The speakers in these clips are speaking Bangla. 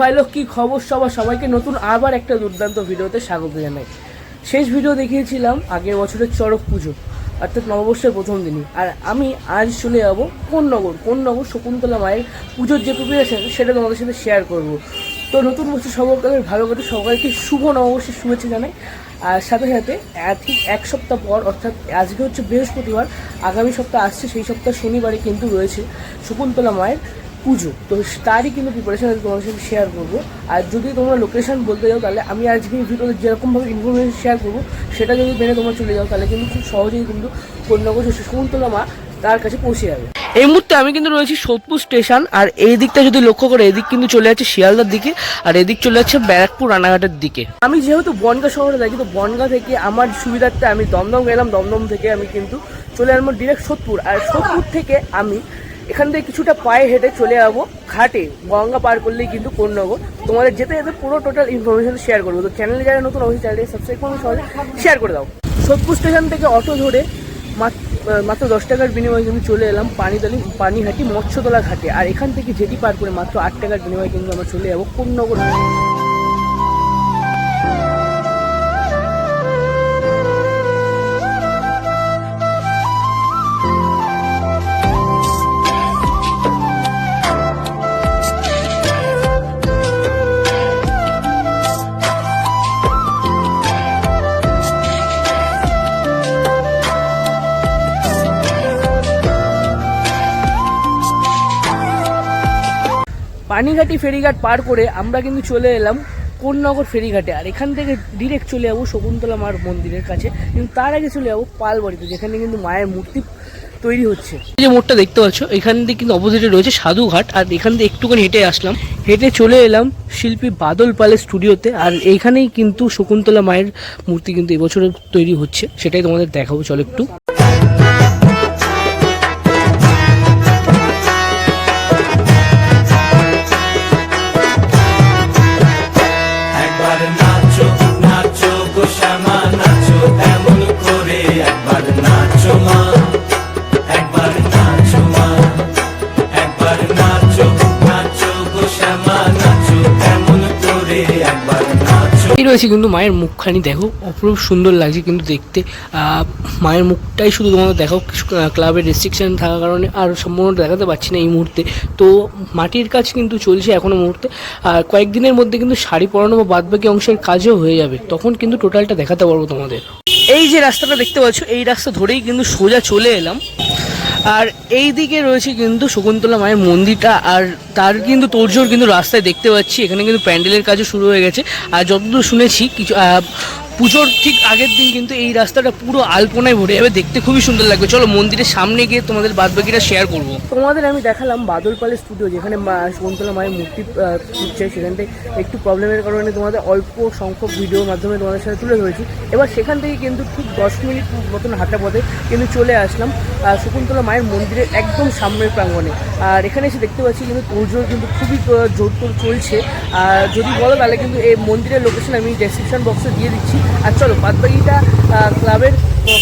ভাইলো কি খবর সবার? সবাইকে নতুন আবার একটা দুর্দান্ত ভিডিওতে স্বাগত জানাই। শেষ ভিডিও দেখিয়েছিলাম আগের বছরের চড়ক পুজো। অর্থাৎ নববর্ষের প্রথম দিনই। আর আমি আজ চলে যাব কোন নগর কোন নগর শকুন্তলা মায়ের পুজোর যে প্রিপারেশন সেটা তোমাদের সাথে শেয়ার করব। তো নতুন বছর সকলের ভালো করে সবাইকে শুভ নববর্ষের শুভেচ্ছা জানাই। আর সাথে সাথে ঠিক এক সপ্তাহ পর, অর্থাৎ আজকে হচ্ছে বৃহস্পতিবার, আগামী সপ্তাহ আসছে, সেই সপ্তাহ শনিবারে কিন্তু রয়েছে শকুন্তলা মায়ের পুজো। তো তারই কিন্তু প্রিপারেশন তোমাদের সাথে শেয়ার করব। আর যদি তোমরা লোকেশন বলতে যাও, তাহলে আমি আজকে ভিডিওতে যেরকমভাবে ইনফরমেশন শেয়ার করব, সেটা যদি মেনে তোমরা চলে যাও, তাহলে কিন্তু খুব সহজেই কিন্তু কন্যাগর শকুন্তলা মা তার কাছে পৌঁছে যাবে। এই মুহূর্তে আমি কিন্তু রয়েছি সোদপুর স্টেশন আর এই দিকটা যদি লক্ষ্য করে, এদিক কিন্তু চলে যাচ্ছে শিয়ালদার দিকে, আর এদিক চলে যাচ্ছে ব্যারাকপুর রানাঘাটের দিকে। আমি যেহেতু বনগা শহরে থাকি, তো বনগা থেকে আমার সুবিধার্থে আমি দমদম গেলাম। দমদম থেকে আমি কিন্তু চলে আসব ডিরেক্ট সোদপুর। আর সোদপুর থেকে আমি এখান থেকে কিছুটা পায়ে হেঁটে চলে যাব, ঘাটে, গঙ্গা পার করলেই কিন্তু কোন্নগর তোমাদের যেতে যেতে পুরো টোটাল ইনফরমেশন শেয়ার করব। তো চ্যানেলে যারা নতুন, অবশ্যই চ্যানেলটি সাবস্ক্রাইব করুন সহজে শেয়ার করে দাও। সোদপুর স্টেশন থেকে অটো ধরে মাত- মাত্র দশ টাকার বিনিময়ে কিন্তু চলে এলাম পানিতলি, পানিহাটি, মৎস্যতলা ঘাটে। আর এখান থেকে যেটি পার করে মাত্র আট টাকার বিনিময়ে কিন্তু আমরা চলে যাব কোন্নগর পানিঘাটি ফেরিঘাট পার করে আমরা কিন্তু চলে এলাম কোন্নগর ফেরিঘাটে। আর এখান থেকে ডিরেক্ট চলে যাব শকুন্তলা মার মন্দিরের কাছে। কিন্তু তার আগে চলে যাব পালবাড়িতে, যেখানে কিন্তু মায়ের মূর্তি তৈরি হচ্ছে। যে মোড়টা দেখতে পাচ্ছ, এখান থেকে কিন্তু অপোজিটে রয়েছে সাধুঘাট, আর এখান থেকে একটুখানি হেঁটে আসলাম। হেঁটে চলে এলাম শিল্পী বাদল পালের স্টুডিওতে আর এইখানেই কিন্তু শকুন্তলা মায়ের মূর্তি কিন্তু এবছর তৈরি হচ্ছে। সেটাই তোমাদের দেখাবো, চলো একটু। রয়েছে কিন্তু মায়ের মুখখানি, দেখো, অপরূপ সুন্দর লাগছে কিন্তু দেখতে। মায়ের মুখটাই শুধু তোমাদের দেখো ক্লাবের রেস্ট্রিকশন থাকার কারণে আর সম্পূর্ণ দেখাতে পারছি না এই মুহূর্তে। তো মাটির কাজ কিন্তু চলছে এখনও মুহূর্তে। আর কয়েকদিনের মধ্যে কিন্তু শাড়ি পরানো বা বাদবাকি অংশের কাজও হয়ে যাবে। তখন কিন্তু টোটালটা দেখাতে পারব তোমাদের। এই যে রাস্তাটা দেখতে পাচ্ছ, এই রাস্তা ধরেই কিন্তু সোজা চলে এলাম। আর এই দিকে রয়েছে কিন্তু শকুন্তলা মায়ের মন্দিরটা, আর তার কিন্তু তোরজোর কিন্তু রাস্তায় দেখতে পাচ্ছি। এখানে কিন্তু প্যান্ডেলের কাজও শুরু হয়ে গেছে। আর যতদূর শুনেছি, কিছু পুজোর ঠিক আগের দিন কিন্তু এই রাস্তাটা পুরো আলপনায় ভরে যাবে, দেখতে খুবই সুন্দর লাগবে। চলো মন্দিরের সামনে গিয়ে তোমাদের বাদবাকিটা শেয়ার করব। তোমাদের আমি দেখালাম বাদল পালের স্টুডিও যেখানে শকুন্তলা মায়ের মূর্তি ফুটছে সেখান থেকে একটু প্রবলেমের কারণে তোমাদের অল্প সংখ্যক ভিডিওর মাধ্যমে তোমাদের সাথে তুলে ধরেছি। এবার সেখান থেকে কিন্তু ঠিক দশ মিনিট মতন হাঁটা পথে কিন্তু চলে আসলাম শকুন্তলা মায়ের মন্দিরের একদম সামনের প্রাঙ্গণে। আর এখানে এসে দেখতে পাচ্ছি কিন্তু তোড়জোড় কিন্তু খুবই জোরটোর চলছে। আর যদি বলো তাহলে কিন্তু এই মন্দিরের লোকেশন আমি ডেসক্রিপশন বক্সে দিয়ে দিচ্ছি। আর চলো বাদবাকিটা ক্লাবের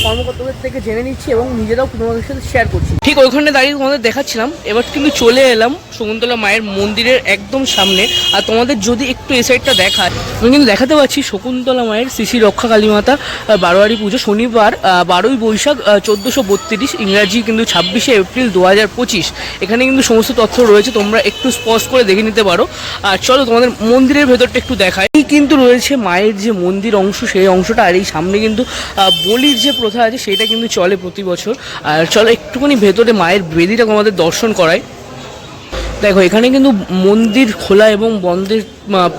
কর্মকর্তাদের থেকে জেনে নিচ্ছি এবং নিজেরাও তোমাদের সাথে শেয়ার করছি। ঠিক ওইখানে দাঁড়িয়ে তোমাদের দেখাচ্ছিলাম, এবার কিন্তু চলে এলাম শকুন্তলা মায়ের মন্দিরের একদম সামনে। আর তোমাদের যদি একটু এই সাইডটা দেখায়, আমি কিন্তু দেখাতে পাচ্ছি শকুন্তলা মায়ের শ্রী শ্রী রক্ষা কালী মাতা বারোয়ারি পুজো শনিবার বারোই বৈশাখ চোদ্দোশো বত্রিশ, ইংরাজি কিন্তু ছাব্বিশে এপ্রিল দু হাজার পঁচিশ। এখানে কিন্তু সমস্ত তথ্য রয়েছে, তোমরা একটু স্পষ্ট করে দেখে নিতে পারো। আর চলো তোমাদের মন্দিরের ভেতরটা একটু দেখাই। এই কিন্তু রয়েছে মায়ের যে মন্দির অংশ, সেই অংশটা, আর এই সামনে কিন্তু বলির যে প্রথা আছে সেটা কিন্তু চলে প্রতি বছর। আর চলো একটুখানি ভেতরে মায়ের বেদিটা আমাদের দর্শন করায় দেখো, এখানে কিন্তু মন্দির খোলা এবং বন্ধের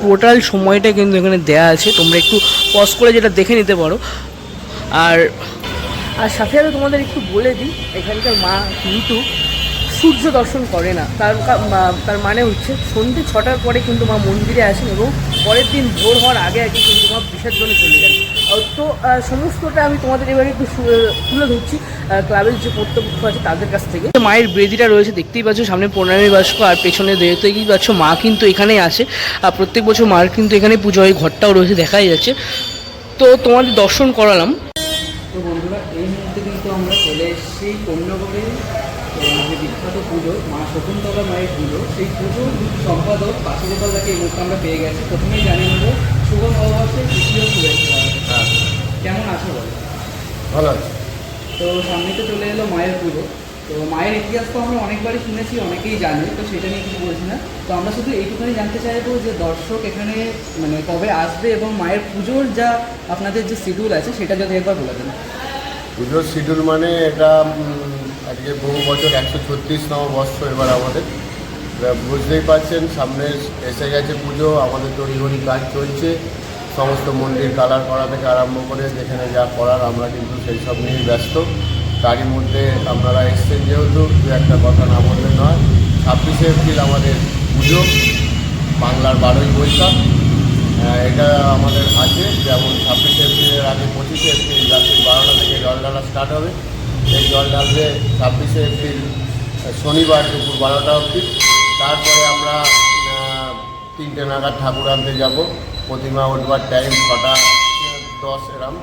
টোটাল সময়টা কিন্তু এখানে দেয়া আছে। তোমরা একটু পজ করে যেটা দেখে নিতে পারো। আর আর সাথে আমি তোমাদের একটু বলে দিই, এখানকার মা কিন্তু সূর্য দর্শন করে না। তার তার মানে হচ্ছে সন্ধ্যে ছটার পরে কিন্তু মা মন্দিরে আসেন এবং পরের দিন ভোর হওয়ার আগে আগে কিন্তু মা বিসর্জনে চলে যান। তো সমস্তটা আমি তোমাদের এবারে একটু তুলে ধরছি। ক্লাবের যে কর্তৃপক্ষ আছে তাদের কাছ থেকে। মায়ের বেদিটা রয়েছে দেখতেই পাচ্ছ সামনে পনেরোই বাস্ক আর পেছনে দেখতেই পাচ্ছ মা কিন্তু এখানেই আসে আর প্রত্যেক বছর মার কিন্তু এখানে পুজো হয় ঘরটাও রয়েছে দেখাই যাচ্ছে। তো তোমাদের দর্শন করালাম। তো বন্ধুরা এই মুহূর্তে কিন্তু আমরা চলে এসেছি কন্যাগড়ে যে বিখ্যাত পুজো মা শকুন্তলা মায়ের পুজো। সেই পুজোর সম্পাদক বাসুদেবদাকে এই মুহূর্তে আমরা পেয়ে গেছি। প্রথমেই জানিয়ে নেব শুভ নববর্ষের তৃতীয় শুভেচ্ছা। কেমন আছো বলো? ভালো আছে। তো সামনে তো চলে এলো মায়ের পুজো। তো মায়ের ইতিহাস তো আমরা অনেকবারই শুনেছি অনেকেই জানে তো সেটা নিয়ে কিছু বলছি না। তো আমরা শুধু এইটুকুনি জানতে চাইব যে দর্শক এখানে মানে কবে আসবে এবং মায়ের পুজোর যা আপনাদের যে শিডিউল আছে সেটা যদি একবার বলে দেন। পুজোর শিডিউল মানে এটা আজকে বহু বছর, একশো ছত্রিশতম বর্ষ এবার আমাদের। বুঝতেই পারছেন, সামনে এসে গেছে পুজো, আমাদের তড়িঘড়ি কাজ চলছে। সমস্ত মন্দির কালার করা থেকে আরম্ভ করে যেখানে যা করার আমরা কিন্তু সেই সব নিয়েই ব্যস্ত। তারই মধ্যে আপনারা এসছেন যেহেতু, দু একটা কথা না বললে নয়। ছাব্বিশে এপ্রিল আমাদের পুজো, বাংলার বারোই বৈশাখ। এটা আমাদের আছে, যেমন ছাব্বিশে এপ্রিলের আগে পঁচিশে এপ্রিল, রাত্রি বারোটা থেকে জল ঢালা স্টার্ট হবে। এই জল ঢালবে ছাব্বিশে এপ্রিল শনিবার দুপুর বারোটা অবধি। তারপরে আমরা তিনটে নাগাদ ঠাকুর আনতে যাব। প্রতিমা উঠবার টাইম ছটা, দশ এরম।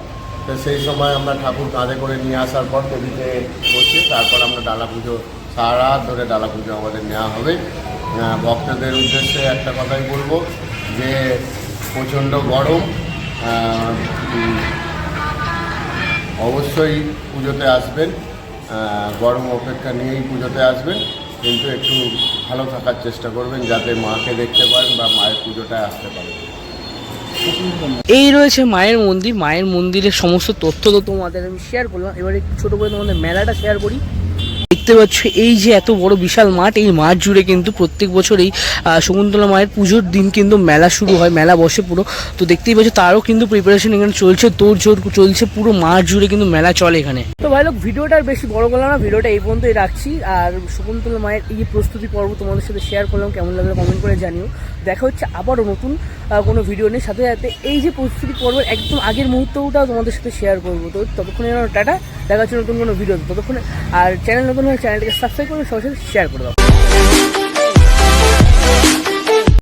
তো সেই সময় আমরা ঠাকুর কাঁধে করে নিয়ে আসার পর টেবিলে বসে তারপর আমরা ডালা পুজো, সারা ধরে ডালা পুজো আমাদের নেওয়া হবে। ভক্তদের উদ্দেশ্যে একটা কথাই বলব যে, প্রচণ্ড গরম অবশ্যই পুজোতে আসবেন। গরম অপেক্ষা নিয়েই পুজোতে আসবেন, কিন্তু একটু ভালো থাকার চেষ্টা করবেন যাতে মাকে দেখতে পারেন বা মায়ের পুজোটা আসতে পারেন। এই রয়েছে মায়ের মন্দির। মায়ের মন্দিরের সমস্ত তথ্য তো তোমাদের আমি শেয়ার করলাম। এবারে ছোটো করে তোমাদের মেলাটা শেয়ার করি। দেখতে পাচ্ছ, এই যে এত বড় বিশাল মাঠ, এই মাঠ জুড়ে কিন্তু প্রত্যেক বছর এই শকুন্তলা মায়ের পুজোর দিন কিন্তু মেলা শুরু হয়, মেলা বসে পুরো। তো দেখতেই পাচ্ছ, তারও কিন্তু প্রিপারেশন এখানে চলছে, তোর জোর চলছে, পুরো মাঠ জুড়ে কিন্তু মেলা চলে এখানে। তো ভাই লোক, ভিডিওটা আর বেশি বড় করলাম না, ভিডিওটা এই পর্যন্তই রাখছি। আর শকুন্তলা মায়ের এই প্রস্তুতি পর্ব তোমাদের সাথে শেয়ার করলাম, কেমন লাগল কমেন্ট করে জানিও। দেখা হচ্ছে আবারও নতুন কোনো ভিডিও নেই। সাথে সাথে এই যে প্রস্তুতি পর্ব একদম আগের মুহূর্তটাও তোমাদের সাথে শেয়ার করব। তো ততক্ষণে যেন টাটা। দেখা হচ্ছে নতুন কোনো ভিডিও ততক্ষণে আর চ্যানেল নতুন হলে চ্যানেলটাকে সাবস্ক্রাইব করে সবার সাথে শেয়ার করে দাও।